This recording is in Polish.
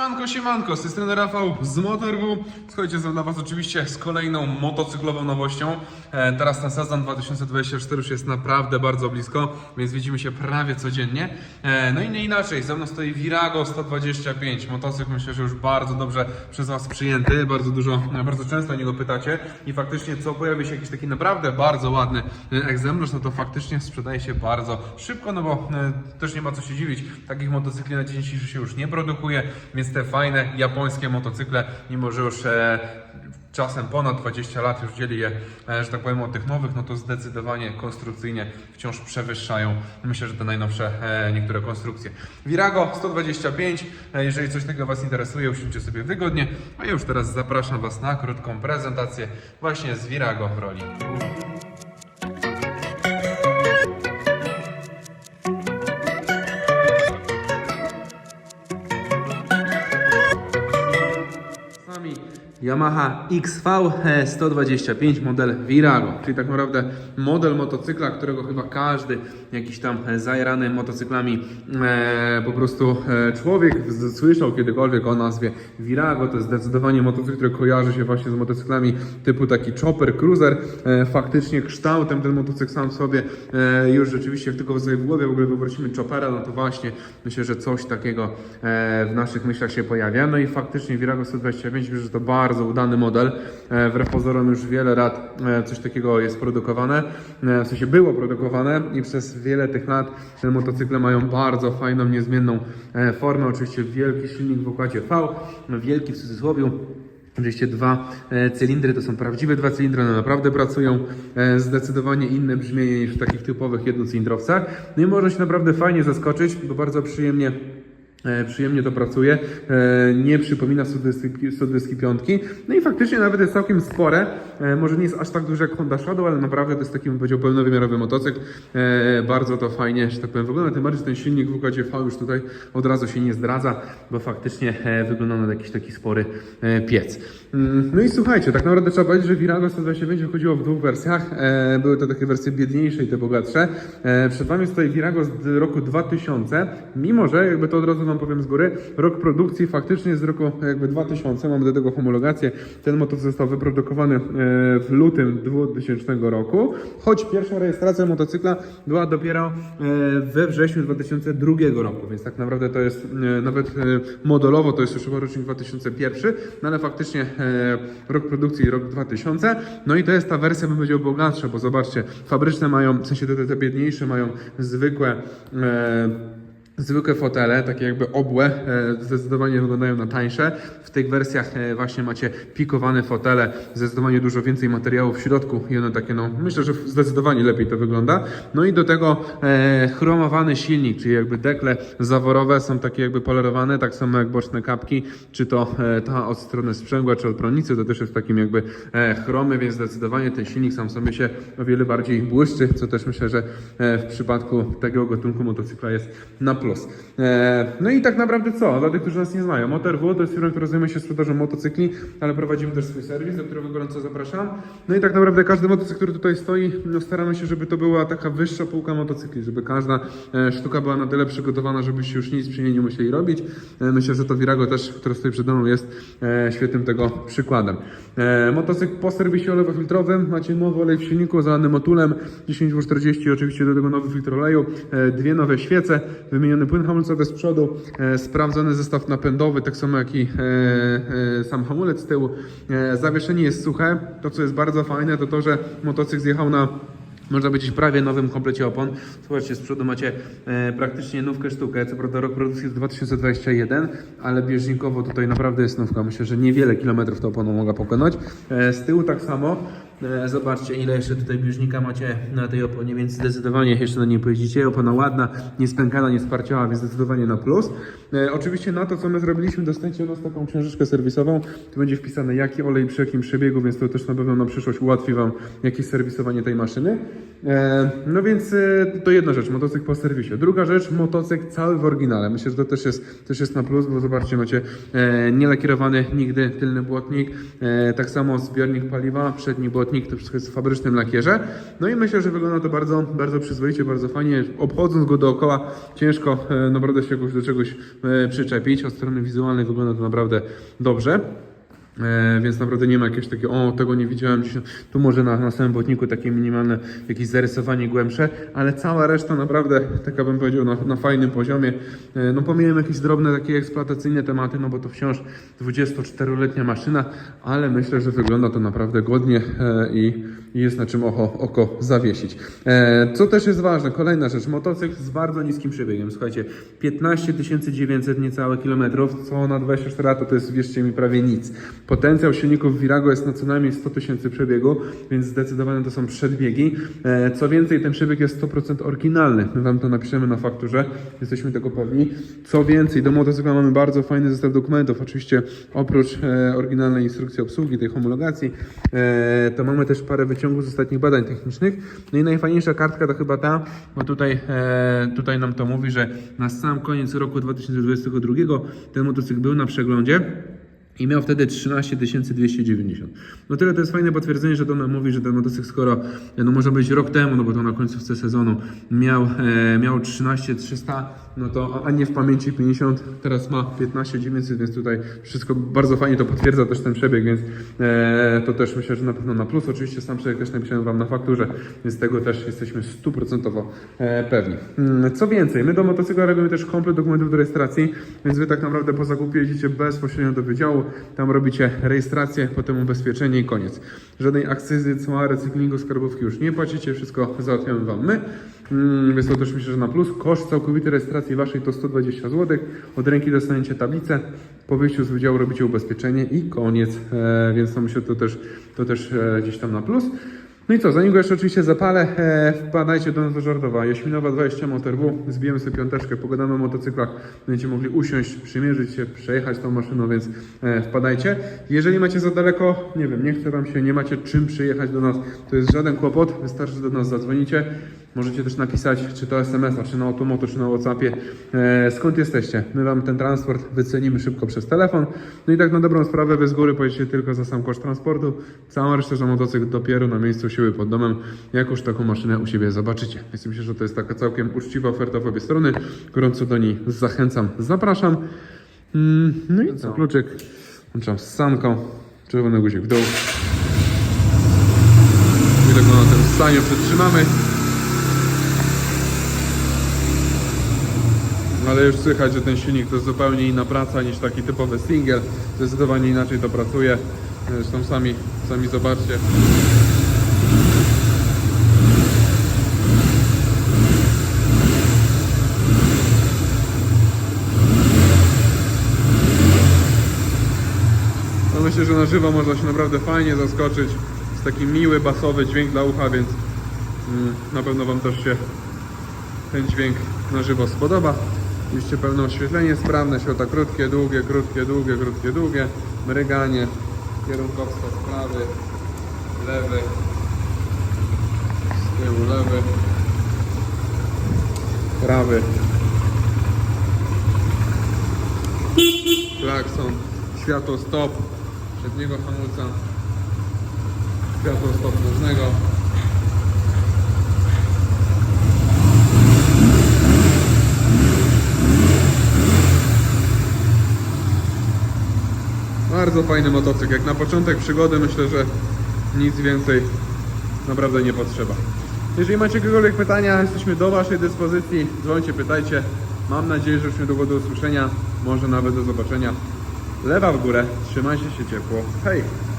Siemanko, siemanko, z tej strony Rafał z Motorwu. Słuchajcie, jestem dla Was oczywiście z kolejną motocyklową nowością. E, teraz ten sezon 2024 już jest naprawdę bardzo blisko, więc widzimy się prawie codziennie. E, no i nie inaczej, ze mną stoi Virago 125, motocykl myślę, że już bardzo dobrze przez Was przyjęty, bardzo dużo, e, bardzo często o niego pytacie i faktycznie co pojawi się jakiś taki naprawdę bardzo ładny e, egzemplarz, no to faktycznie sprzedaje się bardzo szybko, no bo e, też nie ma co się dziwić, takich motocykli na dzień dzisiejszy się już nie produkuje, więc te fajne japońskie motocykle, mimo że już e, czasem ponad 20 lat już dzieli je, e, że tak powiem, od tych nowych, no to zdecydowanie konstrukcyjnie wciąż przewyższają, myślę, że te najnowsze e, niektóre konstrukcje. Virago 125, e, jeżeli coś takiego Was interesuje, usiądźcie sobie wygodnie, a ja już teraz zapraszam Was na krótką prezentację właśnie z Virago w roli. Yamaha XV 125 model Virago, czyli tak naprawdę model motocykla, którego chyba każdy jakiś tam zajrany motocyklami e, po prostu e, człowiek słyszał kiedykolwiek o nazwie Virago. To jest zdecydowanie motocykl, który kojarzy się właśnie z motocyklami typu taki chopper, cruiser. E, faktycznie kształtem ten motocykl sam w sobie e, już rzeczywiście tylko sobie w głowie w ogóle wyobrazimy choppera, no to właśnie myślę, że coś takiego e, w naszych myślach się pojawia. No i faktycznie Virago 125 myślę, że to bardzo udany model. E, Wbrew pozorom już wiele lat e, coś takiego jest produkowane, e, w sensie było produkowane i przez wiele tych lat te motocykle mają bardzo fajną, niezmienną formę. Oczywiście wielki silnik w układzie V, wielki w cudzysłowie. Oczywiście dwa cylindry to są prawdziwe dwa cylindry, one naprawdę pracują zdecydowanie inne brzmienie niż w takich typowych jednocylindrowcach. No i można się naprawdę fajnie zaskoczyć, bo bardzo przyjemnie Przyjemnie to pracuje, e, nie przypomina Sudeski, Sudeski piątki. No i faktycznie nawet jest całkiem spore. E, Może nie jest aż tak duże jak Honda Shadow, ale naprawdę to jest taki, bym powiedział, pełnowymiarowy motocykl. E, Bardzo to fajnie, że tak powiem, wygląda. Tym bardziej, ten silnik w układzie V już tutaj od razu się nie zdradza, bo faktycznie e, wygląda na jakiś taki spory piec. Mm, No i słuchajcie, tak naprawdę trzeba powiedzieć, że Virago 125 wychodziło w dwóch wersjach. Były to takie wersje biedniejsze i te bogatsze. Przed Wami stoi Virago z roku 2000, mimo że, jakby to od razu Wam powiem z góry, rok produkcji faktycznie jest z roku jakby 2000, mamy do tego homologację. Ten motocykl został wyprodukowany w lutym 2000 roku, choć pierwsza rejestracja motocykla była dopiero e, we wrześniu 2002 roku, więc tak naprawdę to jest e, nawet e, modelowo to jest już chyba rocznik 2001, no ale faktycznie rok produkcji rok 2000. No i to jest ta wersja, bym powiedział, bogatsza, bo zobaczcie, fabryczne mają, w sensie te, te biedniejsze mają zwykłe. Zwykłe fotele, takie jakby obłe, e, zdecydowanie wyglądają na tańsze. W tych wersjach e, właśnie macie pikowane fotele, zdecydowanie dużo więcej materiału w środku i one takie, no myślę, że zdecydowanie lepiej to wygląda. No i do tego e, chromowany silnik, czyli jakby dekle zaworowe są takie jakby polerowane, tak samo jak boczne kapki, czy to e, ta od strony sprzęgła, czy od pronicy, to też jest takim jakby e, chromy, więc zdecydowanie ten silnik sam sobie się o wiele bardziej błyszczy, co też myślę, że e, w przypadku takiego gatunku motocykla jest na plus. E, No i tak naprawdę co? Dla tych, którzy nas nie znają, MotorW to jest firma, która zajmuje się sprzedażą motocykli, ale prowadzimy też swój serwis, do którego gorąco zapraszam. No i tak naprawdę każdy motocykl, który tutaj stoi, no staramy się, żeby to była taka wyższa półka motocykli, żeby każda e, sztuka była na tyle przygotowana, żebyście już nic przy niej nie musieli robić. E, Myślę, że to Virago też, które stoi przed mną jest świetnym tego przykładem. Motocykl po serwisie olewo-filtrowym, macie nowy olej w silniku zalany motulem 10W40, oczywiście do tego nowy filtr oleju, dwie nowe świece, wymieniony płyn hamulcowy z przodu, e, sprawdzony zestaw napędowy, tak samo jak i e, e, sam hamulec z tyłu. Zawieszenie jest suche. To, co jest bardzo fajne, to to, że motocykl zjechał na można powiedzieć prawie nowym komplecie opon. Zobaczcie, z przodu macie e, praktycznie nówkę sztukę. Co prawda rok produkcji jest 2021, ale bieżnikowo tutaj naprawdę jest nówka. Myślę, że niewiele kilometrów to oponą mogła pokonać. E, z tyłu tak samo. E, zobaczcie, ile jeszcze tutaj bieżnika macie na tej oponie, więc zdecydowanie jeszcze na niej pojeździcie. Opona ładna, nie spękana, nie sparciała, więc zdecydowanie na plus. E, oczywiście na to, co my zrobiliśmy, dostaniecie od nas taką książeczkę serwisową. Tu będzie wpisane, jaki olej przy jakim przebiegu, więc to też na pewno na przyszłość ułatwi Wam jakieś serwisowanie tej maszyny. E, no więc to jedna rzecz, motocykl po serwisie. Druga rzecz, motocykl cały w oryginale. Myślę, że to też jest, też jest na plus, bo zobaczcie, macie nielakierowany nigdy tylny błotnik, tak samo zbiornik paliwa, przedni błotnik błotnik, to wszystko jest w fabrycznym lakierze. No i myślę, że wygląda to bardzo, bardzo przyzwoicie, bardzo fajnie. Obchodząc go dookoła, ciężko e, naprawdę się jakoś do czegoś e, przyczepić. Od strony wizualnej wygląda to naprawdę dobrze. E, więc naprawdę nie ma jakiegoś takiego, o tego nie widziałem gdzieś. Tu może na, na samym botniku takie minimalne jakieś zarysowanie głębsze, ale cała reszta naprawdę, taka bym powiedział, na, na fajnym poziomie. E, no pomijam jakieś drobne takie eksploatacyjne tematy, no bo to wciąż 24-letnia maszyna, ale myślę, że wygląda to naprawdę godnie e, i, jest na czym oko, oko zawiesić. Co też jest ważne, kolejna rzecz, motocykl z bardzo niskim przebiegiem. Słuchajcie, 15 900 niecałe kilometrów, co na 24 lata to jest, wierzcie mi, prawie nic. Potencjał silników Virago jest na co najmniej 100 tysięcy przebiegu, więc zdecydowanie to są przedbiegi. E, co więcej, ten przebieg jest 100% oryginalny. My Wam to napiszemy na fakturze, jesteśmy tego pewni. Co więcej, do motocykla mamy bardzo fajny zestaw dokumentów. Oczywiście oprócz e, oryginalnej instrukcji obsługi, tej homologacji, e, to mamy też parę wyciągów z ostatnich badań technicznych. No i najfajniejsza kartka to chyba ta, bo tutaj, tutaj nam to mówi, że na sam koniec roku 2022 ten motocykl był na przeglądzie. I miał wtedy 13 290. No tyle to jest fajne potwierdzenie, że to nam mówi, że ten motocykl skoro, no może być rok temu, no bo to na końcówce sezonu miał, e, miał 13 300, no to a nie w pamięci 50, teraz ma 15 900, więc tutaj wszystko bardzo fajnie to potwierdza też ten przebieg, więc e, to też myślę, że na pewno na plus. Oczywiście sam przebieg też napisałem Wam na fakturze, więc tego też jesteśmy stuprocentowo e, pewni. Mm, Co więcej, my do motocykla robimy też komplet dokumentów do rejestracji, więc Wy tak naprawdę po zakupie jedziecie bezpośrednio do wydziału, tam robicie rejestrację, potem ubezpieczenie i koniec. Żadnej akcyzy, cła, recyklingu, skarbówki już nie płacicie, wszystko załatwiamy Wam my. Mm, Więc to też myślę, że na plus. Koszt całkowitej rejestracji Waszej to 120 zł. Od ręki dostaniecie tablicę. Po wyjściu z wydziału robicie ubezpieczenie i koniec. E, więc to myślę, to też, to też e, gdzieś tam na plus. No i co, zanim go jeszcze oczywiście zapalę, e, wpadajcie do nas do Żardowa. Jaśminowa 20 Motor W, zbijemy sobie piąteczkę, pogadamy o motocyklach, będziecie mogli usiąść, przymierzyć się, przejechać tą maszyną, więc e, wpadajcie. Jeżeli macie za daleko, nie wiem, nie chce Wam się, nie macie czym przyjechać do nas, to jest żaden kłopot, wystarczy, że do nas zadzwonicie. Możecie też napisać, czy to SMS-a, czy na Automoto, czy na Whatsappie, e, skąd jesteście. My Wam ten transport wycenimy szybko przez telefon. No i tak na dobrą sprawę, Wy z góry pojedziecie tylko za sam koszt transportu. Całą resztę za motocykl dopiero na miejscu siły pod domem, jak już taką maszynę u siebie zobaczycie. Więc myślę, że to jest taka całkiem uczciwa oferta w obie strony. Gorąco do niej zachęcam, zapraszam. Mm, No i co? Kluczyk, włączam z sanką, czerwony guzik w dół. Chwilę go na tym stanie przytrzymamy. Ale już słychać, że ten silnik to jest zupełnie inna praca niż taki typowy single. Zdecydowanie inaczej to pracuje. Zresztą sami, sami zobaczcie. No myślę, że na żywo można się naprawdę fajnie zaskoczyć. Jest taki miły, basowy dźwięk dla ucha, więc mm, na pewno Wam też się ten dźwięk na żywo spodoba. Oczywiście pełne oświetlenie sprawne, światła krótkie, długie, krótkie, długie, krótkie, długie, mryganie, kierunkowskaz prawy, lewy, z tyłu lewy, prawy, klakson, światło stop, przedniego hamulca, światło stop nożnego, Bardzo fajny motocykl. Jak na początek przygody myślę, że nic więcej naprawdę nie potrzeba. Jeżeli macie jakiekolwiek pytania, jesteśmy do Waszej dyspozycji. Dzwońcie, pytajcie. Mam nadzieję, że już niedługo do usłyszenia. Może nawet do zobaczenia. Lewa w górę. Trzymajcie się ciepło. Hej!